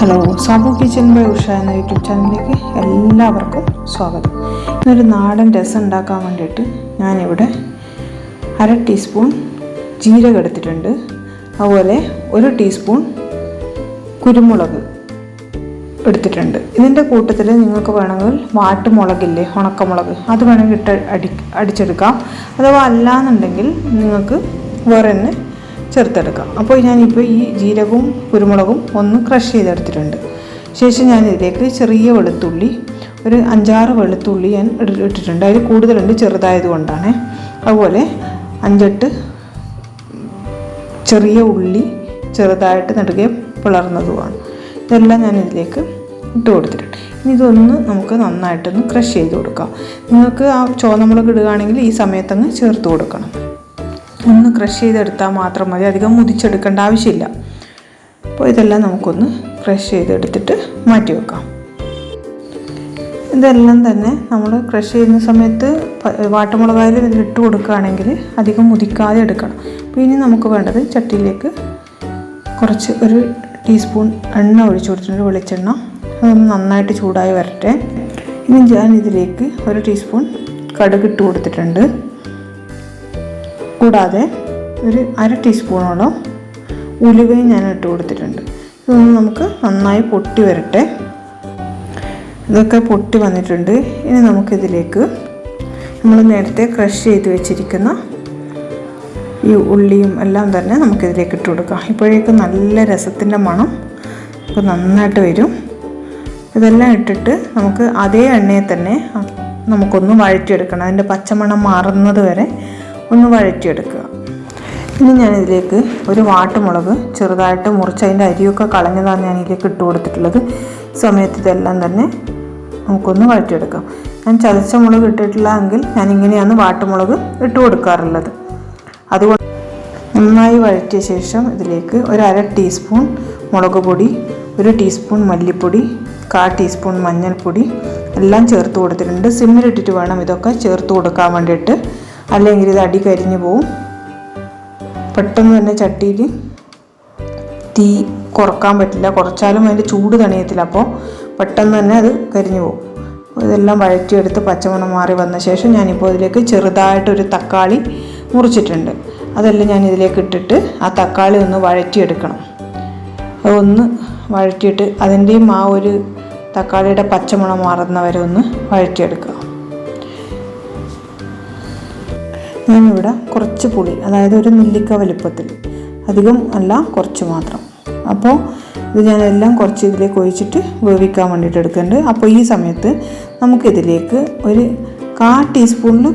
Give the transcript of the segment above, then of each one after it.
Hello Sabu kitchen by Usha എന്ന YouTube ചാനലിലേക്ക് എല്ലാവർക്കും സ്വാഗതം. ഇന്നൊരു നാടൻ രസം ഉണ്ടാക്കാൻ വേണ്ടിയിട്ട് ഞാനിവിടെ അര ടീസ്പൂൺ ജീരകം എടുത്തിട്ടുണ്ട്. അതുപോലെ ഒരു ടീസ്പൂൺ കുരുമുളക് എടുത്തിട്ടുണ്ട്. ഇതിന്റെ കൂട്ടത്തിൽ നിങ്ങൾക്ക് വേണമെങ്കിൽ വാട്ടുമുളകില്ലേ ഉണക്കമുളക് അത് വേണമെങ്കിൽ ഇട്ട് അടി അടിച്ചെടുക്കാം. അഥവാ അല്ലാന്നുണ്ടെങ്കിൽ നിങ്ങൾക്ക് വേറെ തന്നെ ചേർത്തെടുക്കാം. അപ്പോൾ ഞാനിപ്പോൾ ഈ ജീരകവും കുരുമുളകും ഒന്ന് ക്രഷ് ചെയ്തെടുത്തിട്ടുണ്ട്. ശേഷം ഞാൻ ഇതിലേക്ക് ചെറിയ വെളുത്തുള്ളി ഒരു അഞ്ചാറ് വെളുത്തുള്ളി ഞാൻ ഇട്ടിട്ടുണ്ട്. അതിൽ കൂടുതലുണ്ട് ചെറുതായത് കൊണ്ടാണ്. അതുപോലെ അഞ്ചെട്ട് ചെറിയ ഉള്ളി ചെറുതായിട്ട് നടുകെ പിളർന്നതുമാണ്. ഇതെല്ലാം ഞാൻ ഇതിലേക്ക് ഇട്ട് കൊടുത്തിട്ടുണ്ട്. ഇനി ഇതൊന്ന് നമുക്ക് നന്നായിട്ടൊന്ന് ക്രഷ് ചെയ്ത് കൊടുക്കാം. നിങ്ങൾക്ക് ആ ചോന്നമുളക് ഇടുകയാണെങ്കിൽ ഈ സമയത്തങ്ങ് ചേർത്ത് കൊടുക്കണം. ഒന്ന് ക്രഷ് ചെയ്തെടുത്താൽ മാത്രം മതി. അധികം മുതിച്ചെടുക്കേണ്ട ആവശ്യമില്ല. അപ്പോൾ ഇതെല്ലാം നമുക്കൊന്ന് ക്രഷ് ചെയ്തെടുത്തിട്ട് മാറ്റി വെക്കാം. ഇതെല്ലാം തന്നെ നമ്മൾ ക്രഷ് ചെയ്യുന്ന സമയത്ത് വാട്ടമുളകായാലും ഇതിലിട്ട് കൊടുക്കുകയാണെങ്കിൽ അധികം മുതിക്കാതെ എടുക്കണം. അപ്പോൾ ഇനി നമുക്ക് വേണ്ടത് ചട്ടിയിലേക്ക് കുറച്ച് ഒരു ടീസ്പൂൺ എണ്ണ ഒഴിച്ചു കൊടുത്തിട്ടുണ്ട് വെളിച്ചെണ്ണ. അതൊന്ന് നന്നായിട്ട് ചൂടായി വരട്ടെ. ഇനി ഞാൻ ഇതിലേക്ക് ഒരു ടീസ്പൂൺ കടുക് ഇട്ട് കൊടുത്തിട്ടുണ്ട്. കൂടാതെ ഒരു അര ടീസ്പൂണോളം ഉലുവയും ഞാൻ ഇട്ട് കൊടുത്തിട്ടുണ്ട്. ഇതൊന്ന് നമുക്ക് നന്നായി പൊട്ടി വരട്ടെ. ഇതൊക്കെ പൊട്ടി വന്നിട്ടുണ്ട്. ഇനി നമുക്കിതിലേക്ക് നമ്മൾ നേരത്തെ ക്രഷ് ചെയ്ത് വെച്ചിരിക്കുന്ന ഈ ഉള്ളിയും എല്ലാം തന്നെ നമുക്കിതിലേക്ക് ഇട്ട് കൊടുക്കാം. ഇപ്പോഴേക്കും നല്ല രസത്തിന്റെ മണം നമുക്ക് നന്നായിട്ട് വരും. ഇതെല്ലാം ഇട്ടിട്ട് നമുക്ക് അതേ എണ്ണയിൽ തന്നെ നമുക്കൊന്ന് വഴറ്റിയെടുക്കണം. അതിന്റെ പച്ചമണം മാറുന്നത് വരെ ഒന്ന് വഴറ്റിയെടുക്കുക. ഇനി ഞാനിതിലേക്ക് ഒരു വാട്ടുമുളക് ചെറുതായിട്ട് മുറിച്ച് അതിന്റെ അരിയൊക്കെ കളഞ്ഞതാണ് ഞാൻ ഇതിലേക്ക് ഇട്ട് കൊടുത്തിട്ടുള്ളത്. സമയത്ത് ഇതെല്ലാം തന്നെ നമുക്കൊന്ന് വഴറ്റിയെടുക്കാം. ഞാൻ ചതച്ച മുളക് ഇട്ടിട്ടില്ല എങ്കിൽ ഞാൻ ഇങ്ങനെയാണ് വാട്ടുമുളക് ഇട്ട് കൊടുക്കാറുള്ളത്. അതുകൊണ്ട് നന്നായി വഴറ്റിയ ശേഷം ഇതിലേക്ക് ഒരു അര ടീസ്പൂൺ മുളക് പൊടി ഒരു ടീസ്പൂൺ മല്ലിപ്പൊടി കാ ടീസ്പൂൺ മഞ്ഞൾപ്പൊടി എല്ലാം ചേർത്ത് കൊടുത്തിട്ടുണ്ട്. സിമ്മിലിട്ടിട്ട് വേണം ഇതൊക്കെ ചേർത്ത് കൊടുക്കാൻ വേണ്ടിയിട്ട്. അല്ലെങ്കിൽ ഇത് അടി കരിഞ്ഞു പോവും. പെട്ടെന്ന് തന്നെ ചട്ടിയിൽ തീ കുറയ്ക്കാൻ പറ്റില്ല. കുറച്ചാലും അതിന്റെ ചൂട് തണിയത്തില്ല. അപ്പോൾ പെട്ടെന്ന് തന്നെ അത് കരിഞ്ഞു പോകും ഇതെല്ലാം വഴറ്റിയെടുത്ത് പച്ചമണം മാറി വന്ന ശേഷം ഞാനിപ്പോൾ ഇതിലേക്ക് ചെറുതായിട്ടൊരു തക്കാളി മുറിച്ചിട്ടുണ്ട്. അതെല്ലാം ഞാൻ ഇതിലേക്ക് ഇട്ടിട്ട് ആ തക്കാളി ഒന്ന് വഴറ്റിയെടുക്കണം. അതൊന്ന് വഴറ്റിയിട്ട് അതിന്റെയും ആ ഒരു തക്കാളിയുടെ പച്ചമണം മാറുന്നവരെ ഒന്ന് വഴറ്റിയെടുക്കുക. ഞാനിവിടെ കുറച്ച് പുളി അതായത് ഒരു നെല്ലിക്ക വലുപ്പത്തിൽ. അധികം അല്ല കുറച്ച് മാത്രം. അപ്പോൾ ഇത് ഞാനെല്ലാം കുറച്ച് ഇതിലേക്ക് ഒഴിച്ചിട്ട് വേവിക്കാൻ വേണ്ടിയിട്ട് എടുക്കുന്നുണ്ട്. അപ്പോൾ ഈ സമയത്ത് നമുക്കിതിലേക്ക് ഒരു കാ ടീസ്പൂണിൽ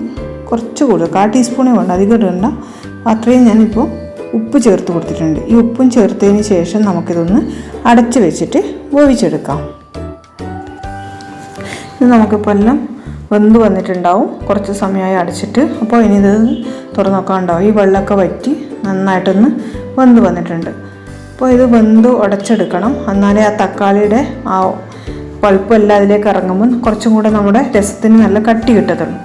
കുറച്ച് കൂടുതൽ കാ ടീസ്പൂണേ വേണ്ട അധികം ഇടണ്ട. അത്രയും ഞാനിപ്പോൾ ഉപ്പ് ചേർത്ത് കൊടുത്തിട്ടുണ്ട്. ഈ ഉപ്പും ചേർത്തതിന് ശേഷം നമുക്കിതൊന്ന് അടച്ച് വെച്ചിട്ട് വേവിച്ചെടുക്കാം. ഇത് നമുക്കിപ്പോൾ എല്ലാം വെന്ത് വന്നിട്ടുണ്ടാവും. കുറച്ച് സമയമായി അടച്ചിട്ട്. അപ്പോൾ ഇനി ഇത് തുറന്നു നോക്കാണ്ടാവും ഈ വെള്ളമൊക്കെ വറ്റി നന്നായിട്ടൊന്ന് വെന്ത് വന്നിട്ടുണ്ട്. അപ്പോൾ ഇത് വെന്ത് ഉടച്ചെടുക്കണം. എന്നാലേ ആ തക്കാളിയുടെ ആ പൾപ്പെല്ലാം അതിലേക്ക് ഇറങ്ങുമ്പോൾ കുറച്ചും കൂടെ നമ്മുടെ രസത്തിന് നല്ല കട്ടി കിട്ടത്തുള്ളൂ.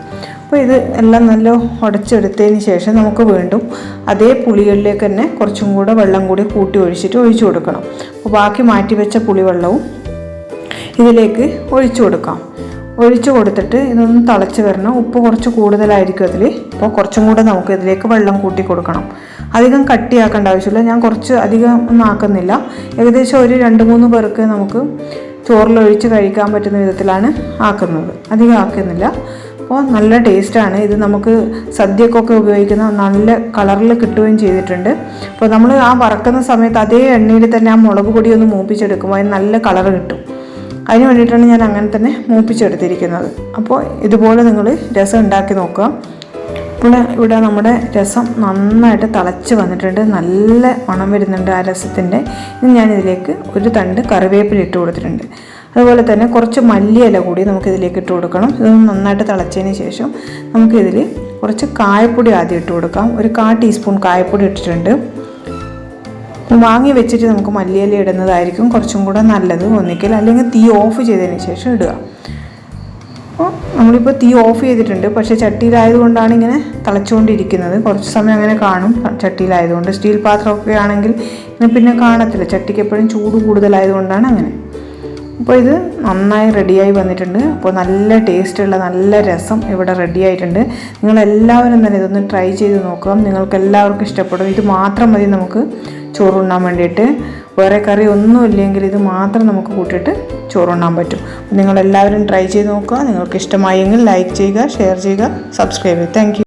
അപ്പോൾ ഇത് എല്ലാം നല്ല ഉടച്ചെടുത്തതിന് ശേഷം നമുക്ക് വീണ്ടും അതേ പുളികളിലേക്ക് തന്നെ കുറച്ചും കൂടെ വെള്ളം കൂടി കൂട്ടി ഒഴിച്ചിട്ട് ഒഴിച്ചു കൊടുക്കണം. അപ്പോൾ ബാക്കി മാറ്റി വെച്ച പുളിവെള്ളവും ഇതിലേക്ക് ഒഴിച്ചു കൊടുക്കാം. ഒഴിച്ചു കൊടുത്തിട്ട് ഇതൊന്ന് തിളച്ച് വരണം. ഉപ്പ് കുറച്ച് കൂടുതലായിരിക്കും അതിൽ അപ്പോൾ കുറച്ചും കൂടെ നമുക്ക് ഇതിലേക്ക് വെള്ളം കൂട്ടി കൊടുക്കണം. അധികം കട്ടിയാക്കേണ്ട ആവശ്യമില്ല. ഞാൻ കുറച്ച് അധികം ഒന്നും ആക്കുന്നില്ല. ഏകദേശം ഒരു രണ്ട് മൂന്ന് പേർക്ക് നമുക്ക് ചോറിലൊഴിച്ച് കഴിക്കാൻ പറ്റുന്ന വിധത്തിലാണ് ആക്കുന്നത്. അധികം ആക്കുന്നില്ല. അപ്പോൾ നല്ല ടേസ്റ്റാണ് ഇത് നമുക്ക് സദ്യക്കൊക്കെ ഉപയോഗിക്കുന്ന നല്ല കളറിൽ കിട്ടുകയും ചെയ്തിട്ടുണ്ട്. അപ്പോൾ നമ്മൾ ആ വറക്കുന്ന സമയത്ത് അതേ എണ്ണയിൽ തന്നെ ആ മുളക് പൊടി ഒന്ന് മൂപ്പിച്ചെടുക്കുമ്പോൾ അതിന് നല്ല കളർ കിട്ടും. അതിന് വേണ്ടിയിട്ടാണ് ഞാൻ അങ്ങനെ തന്നെ മൂപ്പിച്ചെടുത്തിരിക്കുന്നത്. അപ്പോൾ ഇതുപോലെ നിങ്ങൾ രസം ഉണ്ടാക്കി നോക്കുക. ഇപ്പോൾ ഇവിടെ നമ്മുടെ രസം നന്നായിട്ട് തിളച്ച് വന്നിട്ടുണ്ട്. നല്ല മണം വരുന്നുണ്ട് ആ രസത്തിന്റെ. ഇനി ഞാനിതിലേക്ക് ഒരു തണ്ട് കറിവേപ്പില ഇട്ട് കൊടുത്തിട്ടുണ്ട്. അതുപോലെ തന്നെ കുറച്ച് മല്ലിയില കൂടി നമുക്കിതിലേക്ക് ഇട്ട് കൊടുക്കണം. ഇത് നന്നായിട്ട് തിളച്ചതിന് ശേഷം നമുക്കിതിൽ കുറച്ച് കായപ്പൊടി ആദ്യം ഇട്ട് കൊടുക്കാം. ഒരു കാ ടീസ്പൂൺ കായപ്പൊടി ഇട്ടിട്ടുണ്ട്. വാങ്ങി വെച്ചിട്ട് നമുക്ക് മല്ലിയില ഇടുന്നതായിരിക്കും കുറച്ചും കൂടെ നല്ലത്. ഒന്നിക്കൽ അല്ലെങ്കിൽ തീ ഓഫ് ചെയ്തതിന് ശേഷം ഇടുക. അപ്പോൾ നമ്മളിപ്പോൾ തീ ഓഫ് ചെയ്തിട്ടുണ്ട്. പക്ഷേ ചട്ടിയിലായതുകൊണ്ടാണ് ഇങ്ങനെ തിളച്ചുകൊണ്ടിരിക്കുന്നത്. കുറച്ച് സമയം അങ്ങനെ കാണും ചട്ടിയിലായതുകൊണ്ട് സ്റ്റീൽ പാത്രമൊക്കെ ആണെങ്കിൽ പിന്നെ കാണത്തില്ല. ചട്ടിക്ക് എപ്പോഴും ചൂട് കൂടുതലായതുകൊണ്ടാണ് അങ്ങനെ. അപ്പോൾ ഇത് നന്നായി റെഡിയായി വന്നിട്ടുണ്ട്. അപ്പോൾ നല്ല ടേസ്റ്റുള്ള നല്ല രസം ഇവിടെ റെഡി ആയിട്ടുണ്ട്. നിങ്ങളെല്ലാവരും തന്നെ ഇതൊന്ന് ട്രൈ ചെയ്ത് നോക്കുക നിങ്ങൾക്ക് എല്ലാവർക്കും ഇഷ്ടപ്പെടും. ഇത് മാത്രം മതി നമുക്ക് ചോറുണ്ണാൻ വേണ്ടിയിട്ട്. വേറെ കറി ഒന്നും ഇല്ലെങ്കിൽ ഇത് മാത്രം നമുക്ക് കൂട്ടിയിട്ട് ചോറുണ്ണാൻ പറ്റും. നിങ്ങളെല്ലാവരും ട്രൈ ചെയ്ത് നോക്കുക. നിങ്ങൾക്ക് ഇഷ്ടമായെങ്കിൽ ലൈക്ക് ചെയ്യുക ഷെയർ ചെയ്യുക സബ്സ്ക്രൈബ് ചെയ്യുക. താങ്ക്